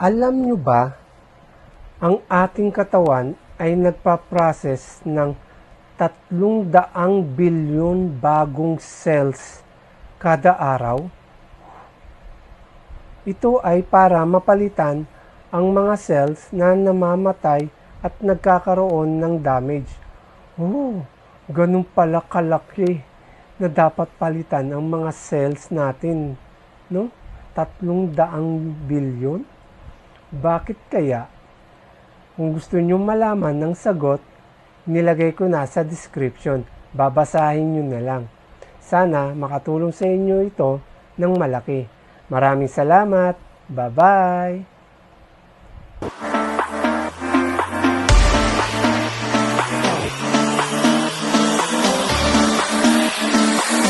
Alam nyo ba, ang ating katawan ay nagpa-process ng tatlong daang bilyon bagong cells kada araw? Ito ay para mapalitan ang mga cells na namamatay at nagkakaroon ng damage. Oh, ganun pala kalaki na dapat palitan ang mga cells natin, no? Tatlong daang bilyon? Bakit kaya? Kung gusto nyo malaman ng sagot, nilagay ko na sa description. Babasahin nyo na lang. Sana makatulong sa inyo ito ng malaki. Maraming salamat. Bye-bye!